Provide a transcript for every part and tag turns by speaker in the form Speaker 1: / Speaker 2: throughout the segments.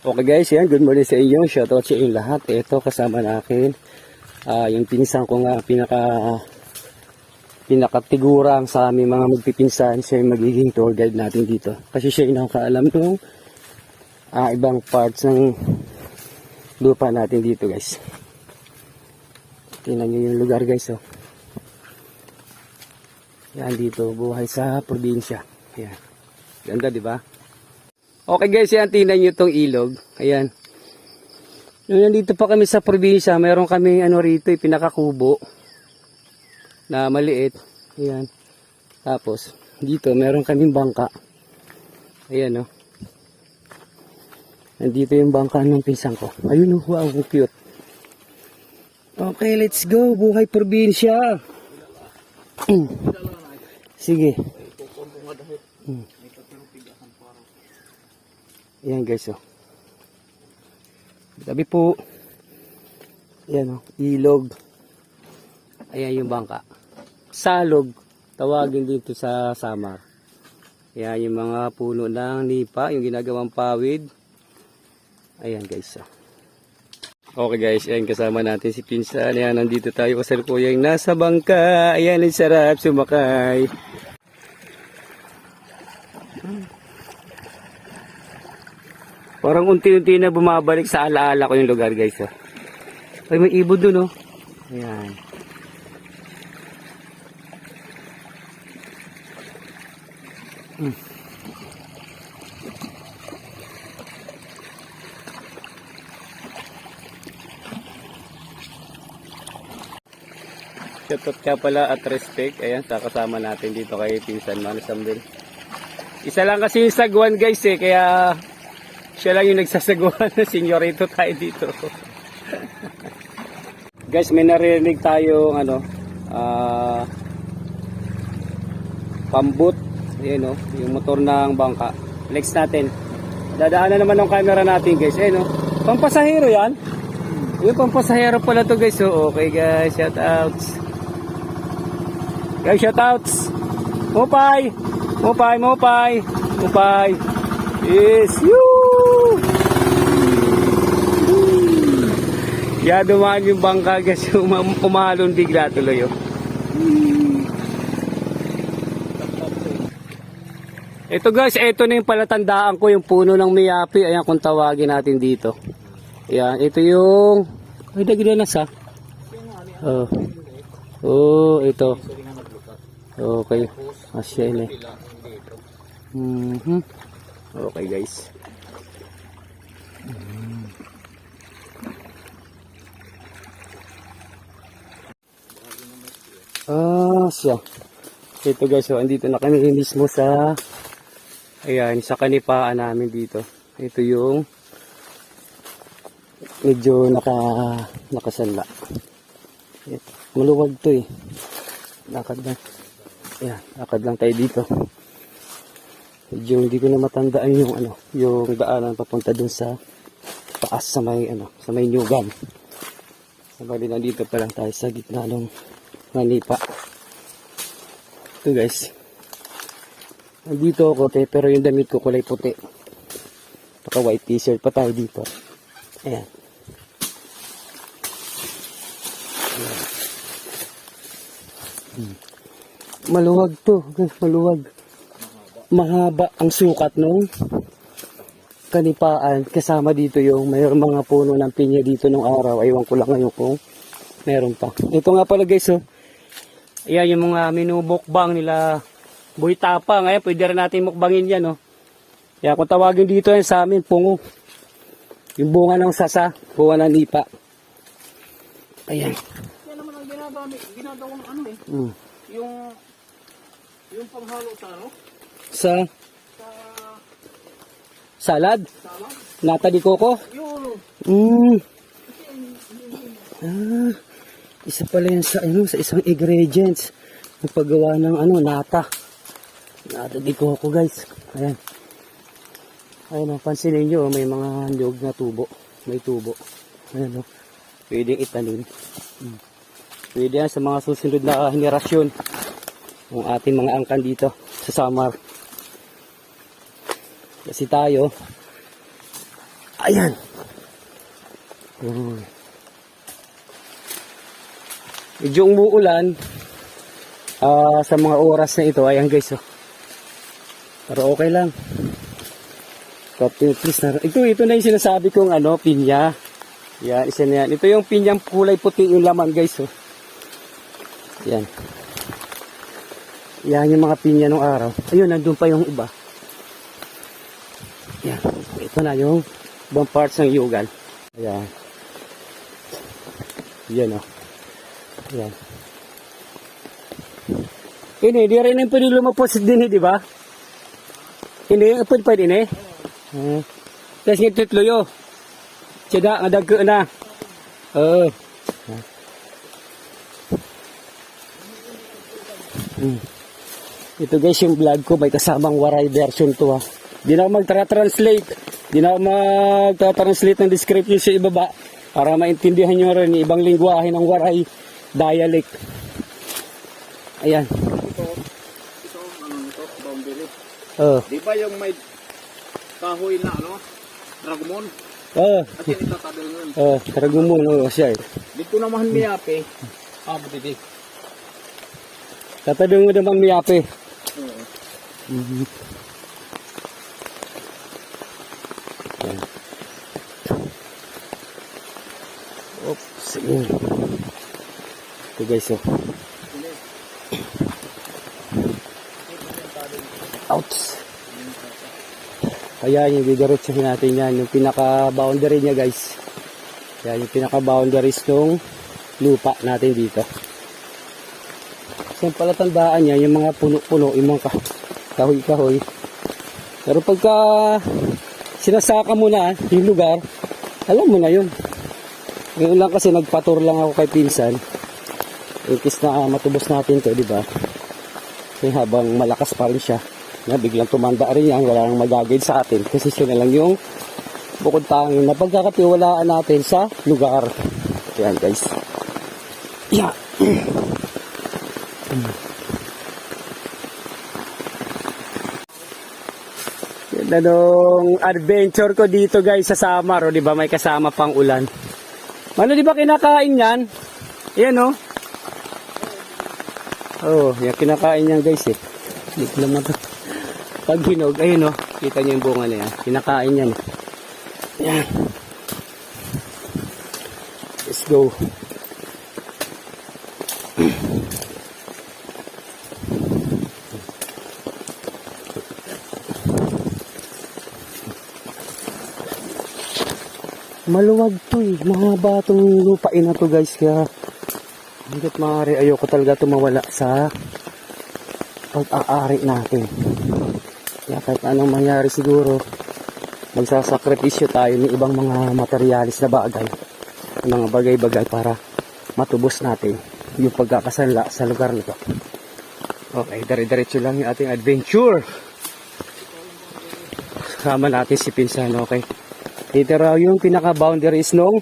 Speaker 1: Okay guys, yan. Good morning sa inyo. Shoutout sa inyo lahat. Ito kasama natin. ah yung pinsan ko nga pinaka pinakatigurang sa aming mga magpipinsan. Siya yung magiging tour guide natin dito. Kasi siya yung nakakaalam ng ah, ibang parts ng lupa natin dito guys. Tingnan nyo yung lugar guys. Oh. Yan dito, buhay sa probinsya. Yan. Ganda, di ba? Okay guys, yan, tingnan nyo itong ilog. Ayan. Nung nandito pa kami sa probinsya, mayroon kami ano rito, eh, pinakakubo na maliit. Ayan. Tapos, dito, meron kaming bangka. Ayan, oh. Nandito yung bangka ng pinsang ko. Ayun, oh, wow, cute. Okay, let's go. Buhay probinsya. Sige. Mm. Ayan guys, oh. Tabi po. Ayan, oh. Ilog. Ayan yung bangka. Salog. Tawagin dito sa Samar. Ayan yung mga puno ng nipa, yung ginagawang pawid. Ayan guys, oh. Okay guys, ayan kasama natin si Pinsan. Ayan, nandito tayo kasalukuyang nasa bangka. Ayan, sarap sumakay. Parang unti-unti na bumabalik sa alaala ko yung lugar guys. Oh. Ay, may ibon dun oh. Ayan. Hmm. Shoutout ka pala at respect. Ayan, sa kasama natin dito kay Pinsan Manu Sambil. Isa lang kasi yung sagwan guys eh, kaya siya lang yung nagsasagwan. Senyorito tayo dito. guys, may narinig tayong ano, ah, pambut. Ayan o, yung motor ng bangka. Next natin. Dadaanan naman ng camera natin guys. Ayan o, pampasahero yan. Yung pampasahero pala to guys. So, okay guys, shout outs. Guys, shout outs. Mopay! Mopay, mopay! Mopay! Yes! Yoo! Kaya dumaan yung bangka guys, um umalon bigla tuloy oh. Ito guys, ito na yung palatandaan ko, yung puno ng miyapi. Ayan kung tawagin natin dito. Ayan, ito yung... Ay, dagdanas ha. Oh. Oh, ito. Okay. Asya yun eh. Mhm. Okay guys. Mm. Ah, siya. Ito guys, so andito na kami mismo sa ayan, sa kanipaan namin dito. Ito yung medyo naka nakasanla. Maluwag to eh. Lakad lang. Ayan, lakad lang tayo dito. Medyo hindi ko na matandaan yung ano, yung daanan papunta dun sa taas sa may ano, sa may nyugan. Sa bali nandito pa lang tayo sa gitna ng manipa. Ito guys. Nandito ako te, pero yung damit ko kulay puti. Naka white t-shirt pa tayo dito. Ayan. Ayan. Hmm. Maluwag to, guys, maluwag. Mahaba ang sukat nung kanipaan. Kasama dito yung mayroong mga puno ng pinya dito nung araw. Aywan ko lang ngayon kung meron pa. Ito nga pala guys, oh. Ayan yung mga minumukbang nila Tapa. Ngayon, pwede rin natin mukbangin yan, oh. Kaya kung tawagin dito yan sa amin, pungo. Yung bunga ng sasa, bunga ng nipa. Ayan.
Speaker 2: Yan naman ang ginagawa, ginagawa ng ano eh.
Speaker 1: Mm.
Speaker 2: Yung, yung panghalo sa ano?
Speaker 1: Sa
Speaker 2: Sa
Speaker 1: salad,
Speaker 2: salad.
Speaker 1: nata di coco.
Speaker 2: Yung,
Speaker 1: Mm. Ah, isa pala yan sa, ano, sa isang ingredients ng paggawa ng ano, nata. Nata di coco guys. Ayan. Ayan, oh, pansinin nyo, oh, may mga nyog na tubo. May tubo. Ayan, oh. Pwedeng itanim. Mm. Pwede yan sa mga susunod na henerasyon. Ang ating mga angkan dito sa Samar. Kasi tayo, Ayan. Uy. Medyo umuulan ah, sa mga oras na ito. Ayan guys. Oh. Pero okay lang. Please. Ito, ito na yung sinasabi kong ano, pinya. Yan, isa na yan. Ito yung pinyang kulay puti yung laman guys. Oh. Yan. Yan yung mga pinya nung araw. Ayun, nandun pa yung iba. Yan. Ito na yung ibang parts ng yugal. Ayan. Yan o. Yan. Ini, di rin yung pwede lumapos din di ba? Ini, pwede din eh. Uh, Tapos nga tutluyo. Tsada, nga dagko na. Oo. Hmm. Ito guys yung vlog ko, may kasamang waray version to ha. Di na ako magtra-translate. Di na ako magtra-translate ng description sa ibaba para maintindihan nyo rin ibang lingwahe ng waray dialect. Ayan.
Speaker 2: Ito, ito, ano ito, boundary.
Speaker 1: Oh.
Speaker 2: Di ba yung may kahoy na ano, dragmon?
Speaker 1: Oh.
Speaker 2: At yan itatagal nun.
Speaker 1: Oh, tarago mo no siya. eh.
Speaker 2: Dito naman miyape. Ah, buti
Speaker 1: Tatadong mo naman miyape.
Speaker 2: Oo.
Speaker 1: Mhm. Ayan. Oops. Ayan. Ito guys oh. Ouch. Kaya yung didiretsuhin natin yan. Yung pinaka-boundary niya guys. Yan yung pinaka-boundaries ng lupa natin dito. Yung palatandaan niya, yung mga puno-puno, yung mga ka- kahoy-kahoy. Pero pagka sinasaka mo na yung lugar, alam mo na yun. Ngayon lang kasi nagpatur lang ako kay pinsan. Ikis na ah, matubos natin to, di ba? Kasi habang malakas pa rin siya, na biglang tumanda rin yan, wala nang magagawin sa atin. Kasi siya na lang yung bukod tanging na pagkakatiwalaan natin sa lugar. Ayan guys. Yeah. Ganda nung adventure ko dito guys sa Samar, oh, 'di ba? May kasama pang ulan. Ano 'di ba kinakain 'yan? Yan oh. Oh, yan kinakain niyan guys eh. Hindi lang na to. Pag hinog, ayun oh. Kita niyo yung bunga na yan. Kinakain eh. Yan. Let's go. Maluwag to eh. Mahaba itong lupain na to guys. Kaya hanggat maaari ayoko talaga tumawala sa pag-aari natin. Kaya kahit anong mangyari siguro, magsasakripisyo tayo ng ibang mga materialis na bagay. Mga bagay-bagay para matubos natin yung pagkakasanla sa lugar nito. Okay, dire-diretso lang yung ating adventure. Kasama natin si Pinsan, okay? Dito raw yung pinaka-boundaries nung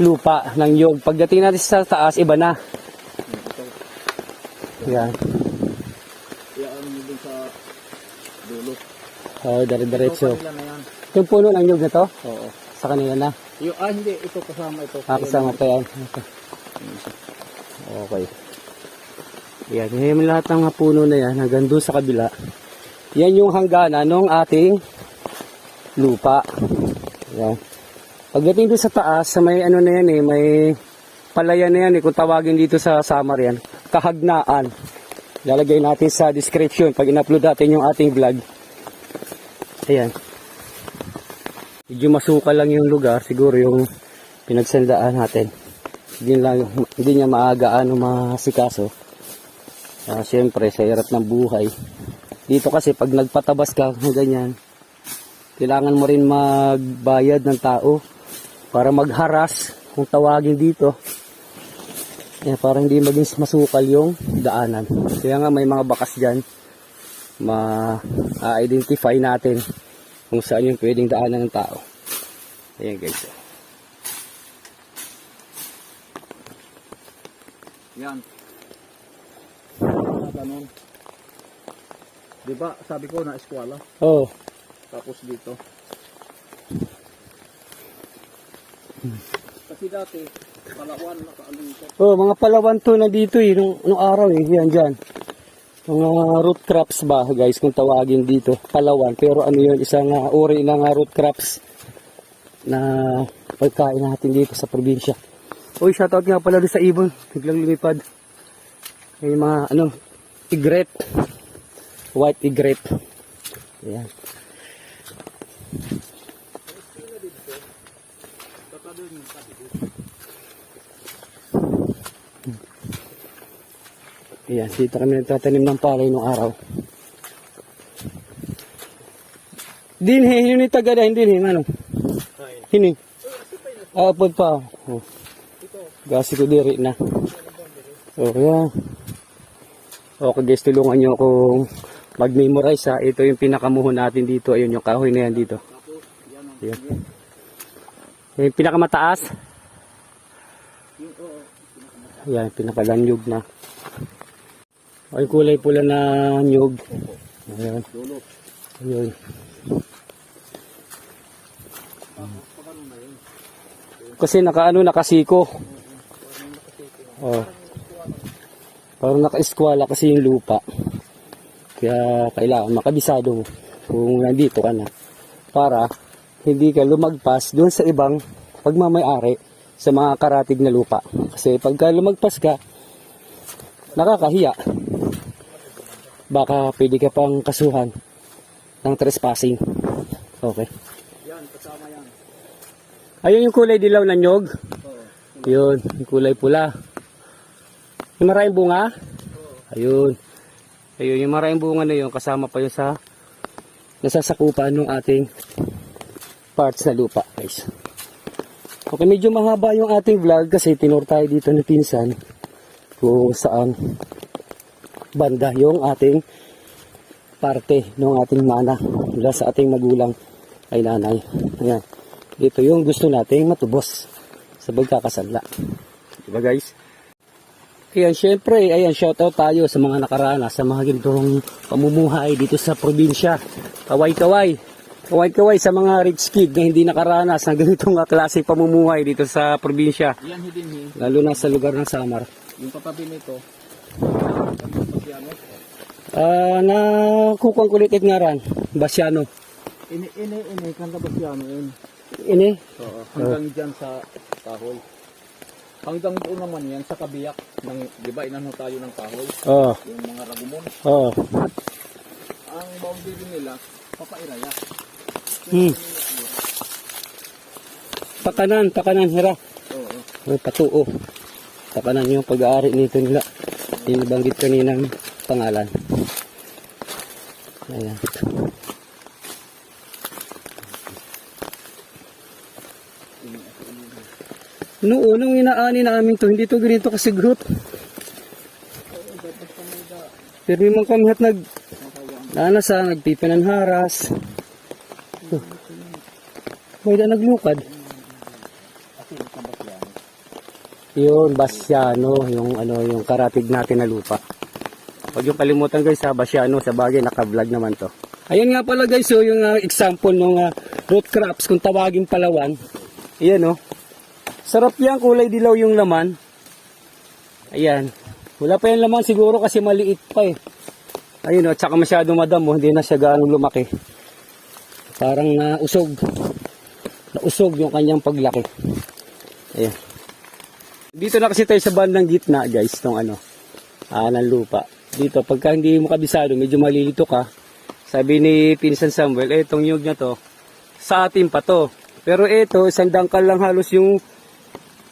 Speaker 1: lupa ng yog. Pagdating natin sa taas, iba na. Yan.
Speaker 2: Kaya ano mo dun sa dulo.
Speaker 1: Oh, dire-diretso. Yung puno ng yog na to,
Speaker 2: Oo.
Speaker 1: sa kanila na.
Speaker 2: Yung, ah, hindi. Ito kasama ito.
Speaker 1: Ah, kasama pa yan. Okay. Okay. Yan, yung lahat ng puno na yan, hanggang doon sa kabila. Yan yung hangganan ng ating lupa. Yan. Pagdating doon sa taas, sa may ano na yan eh, may palayan na yan eh, kung tawagin dito sa Samar yan, kahagnaan. Lalagay natin sa description pag in-upload natin yung ating vlog. Ayan. Medyo masukal lang yung lugar, siguro yung pinagsandaan natin. Hindi, lang, hindi niya maagaan o masikaso. Ah, Siyempre, sa hirap ng buhay. Dito kasi pag nagpatabas ka ganyan, kailangan mo rin magbayad ng tao para magharas kung tawagin dito. Eh, para hindi maging masukal yung daanan. Kaya nga may mga bakas dyan, ma-identify natin kung saan yung pwedeng daanan ng tao. Ayan guys.
Speaker 2: Yan. Ah, ganun. Di ba, sabi ko na eskwala.
Speaker 1: Oh,
Speaker 2: Tapos dito. Kasi dati, palawan, nakaalukat.
Speaker 1: Oh, mga palawan to na dito eh, nung, nung araw eh, yan dyan. Mga root crops ba guys, kung tawagin dito, palawan. Pero ano yun, isang uh, uri ng uh, root crops na pagkain natin dito sa probinsya. Uy, shoutout nga pala sa ibon, biglang lumipad. May mga ano, igret. White igret. Ayan. Ayan, dito kami nagtatanim ng palay nung araw. Din he, hino ni tagada, hindi ni, ano? Hini. Ah, pod pa. Oh. Gasi ko diri na. Oh, yeah. Okay guys, tulungan nyo akong mag-memorize ha. Ito yung pinakamuhon natin dito. Ayun yung kahoy na yan dito. Ayan. Yung pinakamataas. Ayan, pinakalangyog na. Ay, kulay pula na nyug. Ayan. Ayun. Kasi nakaano, nakasiko. Oh. Parang naka-eskwala kasi yung lupa. Kaya kailangan makabisado kung nandito ka na. Para hindi ka lumagpas doon sa ibang pagmamayari sa mga karatig na lupa. Kasi pagka lumagpas ka, nakakahiya. Baka pwede ka pang kasuhan ng trespassing. Okay.
Speaker 2: Yan, kasama yan.
Speaker 1: Ayun yung kulay dilaw na nyog.
Speaker 2: Oo.
Speaker 1: Yun, yung kulay pula. Yung maraming bunga? Ayun. Ayun, yung maraming bunga na yun, kasama pa yun sa nasasakupan ng ating parts na lupa, guys. Okay, medyo mahaba yung ating vlog kasi tinur tayo dito ng pinsan kung saan banda yung ating parte ng ating mana mula sa ating magulang ay nanay. Ayan. Ito yung gusto nating matubos sa pagkakasala. Diba guys? Ayan, syempre, ayan, shoutout tayo sa mga nakaranas, sa mga ganitong pamumuhay dito sa probinsya. Kaway-kaway. Kaway-kaway sa mga rich kid na hindi nakaranas ng ganitong klase pamumuhay dito sa probinsya.
Speaker 2: Yan, hidin
Speaker 1: Lalo na sa lugar ng Samar.
Speaker 2: Yung katabi nito.
Speaker 1: Ah, na kukang kulit ngaran, Basyano.
Speaker 2: Ini, ini, ini, kanta Basyano yun.
Speaker 1: Ini,
Speaker 2: Oo. Hanggang dyan sa kahoy. Hanggang doon naman yan sa kabiyak. Ng, di ba, inano tayo ng kahoy?
Speaker 1: oh,
Speaker 2: Yung mga ragumon.
Speaker 1: oh.
Speaker 2: Ang boundary nila, papairaya.
Speaker 1: Hmm. Pakanan, pakanan, hira.
Speaker 2: Oo.
Speaker 1: May patuo. Pakanan yung pag-aari nito nila. Yung nabanggit kaninang pangalan. Ayan. Noon, nung inaani namin to, hindi to ganito kasigrot. Pero yung mga kami at nag nanasa, nagpipinan haras. May da naglukad. Yun, Basyano, yung ano, yung karatig natin na lupa. Huwag yung kalimutan guys sa Basyano, sa bagay naka-vlog naman to. Ayun nga pala guys, so, yung ah, example ng ah, root crops kung tawagin palawan. Ayan oh. Sarap yan, kulay dilaw yung laman. Ayan. Wala pa yung laman siguro kasi maliit pa eh. Ayun oh, tsaka masyado madamo, hindi na siya gaano lumaki. Parang na usog. Nausog yung kanyang paglaki. Ayan. Dito na kasi tayo sa bandang gitna, guys, tong ano, ah, ng lupa. Dito, pagka hindi mo kabisado, medyo malilito ka. Sabi ni Pinsan Samuel, eh, itong nyug to, sa atin pa to. Pero ito, isang dangkal lang halos yung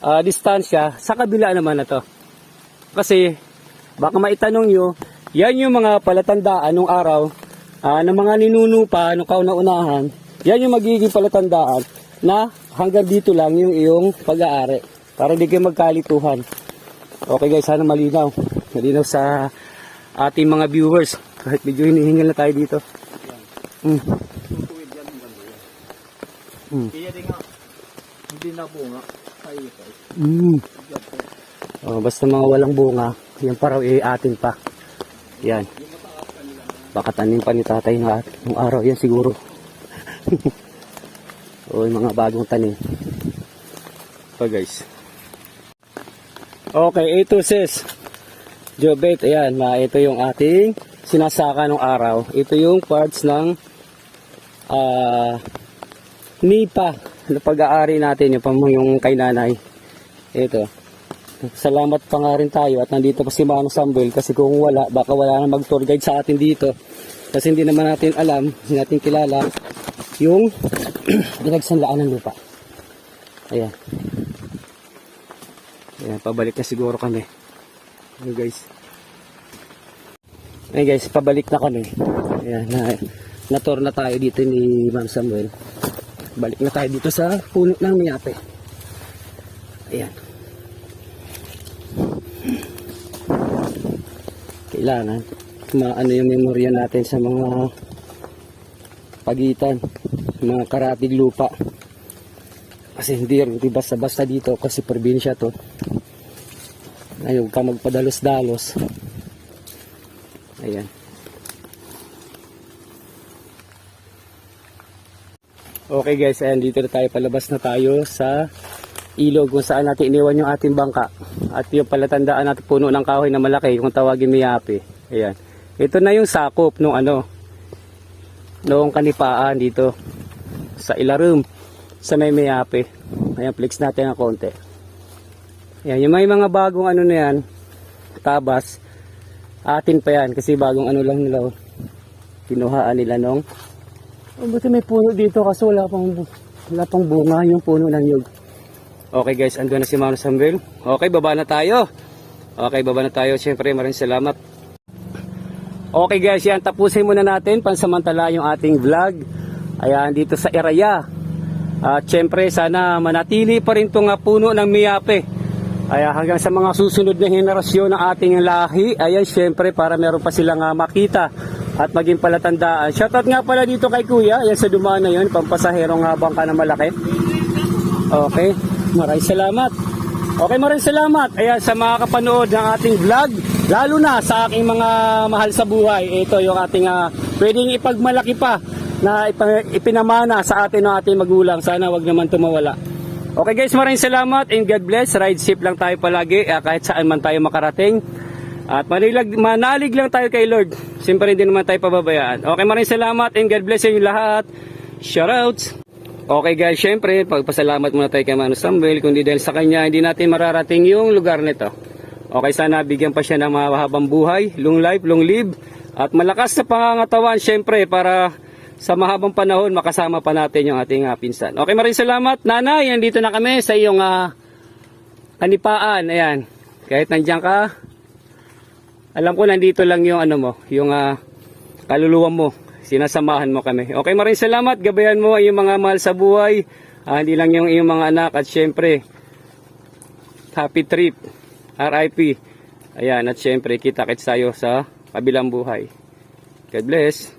Speaker 1: ah, distansya, sa kabila naman na to. Kasi, baka maitanong nyo, yan yung mga palatandaan nung araw, ah, ng mga ninuno pa, nung kauna-unahan, yan yung magiging palatandaan na hanggang dito lang yung iyong pag-aari. Para di kayo magkalituhan. Okay guys, sana malinaw. Malinaw sa ating mga viewers. Kahit medyo hinihingal na tayo dito. Mm. Mm.
Speaker 2: Kaya di nga, hindi na bunga. Ay.
Speaker 1: Mm. Oh, basta mga walang bunga, yan pa raw eh, pa. Yan. Baka tanim pa ni tatay na nung araw yan siguro. o yung mga bagong tanim. pa guys. Okay, ito sis. Jobet, ayan, na ito yung ating sinasaka ng araw. Ito yung parts ng ah nipa na pag-aari natin, yung, yung kay nanay. Ito. Salamat pa nga rin tayo at nandito pa si Manong Samuel kasi kung wala, baka wala na mag-tour guide sa atin dito. Kasi hindi naman natin alam, hindi natin kilala yung dinagsanlaan ng lupa. Ayan. Ayan, pabalik na siguro kami. Ayan guys. Ayan guys, pabalik na kami. Ayan, na, na-tour na tayo dito ni Ma'am Samuel. Balik na tayo dito sa puno ng Miyape. Ayan. Kailangan maano yung memorya natin sa mga pagitan, mga karatig lupa. Kasi hindi, hindi basta-basta dito kasi probinsya to. Ayaw ka magpadalos-dalos. Ayan. Okay guys, ayan dito na tayo palabas na tayo sa ilog kung saan natin iniwan yung ating bangka. At yung palatandaan natin puno ng kahoy na malaki kung tawagin miyapi. Ayan. Ito na yung sakop nung ano, noong kanipaan dito sa Ilarum sa may miyapi. Ayan, flex natin ng konti. Ayan, yung may mga bagong ano na yan, tabas, atin pa yan kasi bagong ano lang nila, oh. kinuhaan nila nung Oh, buti may puno dito kasi wala pang, wala pang bunga yung puno ng yug. Okay guys, andun na si Mano Samuel. Okay, baba na tayo. Okay, baba na tayo. Siyempre, maraming salamat. Okay guys, yan. Tapusin muna natin pansamantala yung ating vlog. Ayan, dito sa Iraya. At siyempre, sana manatili pa rin itong ah, puno ng miyape. Ayan, hanggang sa mga susunod na henerasyon ng ating lahi. Ayan, siyempre, para meron pa silang ah, makita at maging palatandaan. Shoutout nga pala dito kay Kuya. Ayan, sa dumaan na yun. Pampasaherong habang ka na malaki. Okay, maraming salamat. Okay, maraming salamat. Ayan, sa mga kapanood ng ating vlog, lalo na sa aking mga mahal sa buhay. Ito yung ating ah, pwedeng ipagmalaki pa na ipinamana sa atin ng ating magulang. Sana wag naman tumawala. Okay guys, maraming salamat and God bless. Ride safe lang tayo palagi ah, kahit saan man tayo makarating. At manilag, manalig lang tayo kay Lord. Siyempre hindi naman tayo pababayaan. Okay, maraming salamat and God bless sa inyo lahat. Shoutouts! Okay guys, syempre, pagpasalamat muna tayo kay Mano Samuel. Kundi dahil sa kanya, hindi natin mararating yung lugar nito. Okay, sana bigyan pa siya ng mahabang buhay, long life, long live, at malakas na pangangatawan, syempre, para sa mahabang panahon, makasama pa natin yung ating uh, pinsan. Okay, maraming salamat. Nanay, nandito na kami sa iyong ah, kanipaan. Ayan, kahit nandiyan ka, alam ko nandito lang yung ano mo, yung ah, kaluluwa mo. Sinasamahan mo kami. Okay, maraming salamat. Gabayan mo ang iyong mga mahal sa buhay. Ah, hindi lang yung iyong mga anak at syempre, happy trip. RIP. Ayan, at syempre, kita-kits tayo sa kabilang buhay. God bless.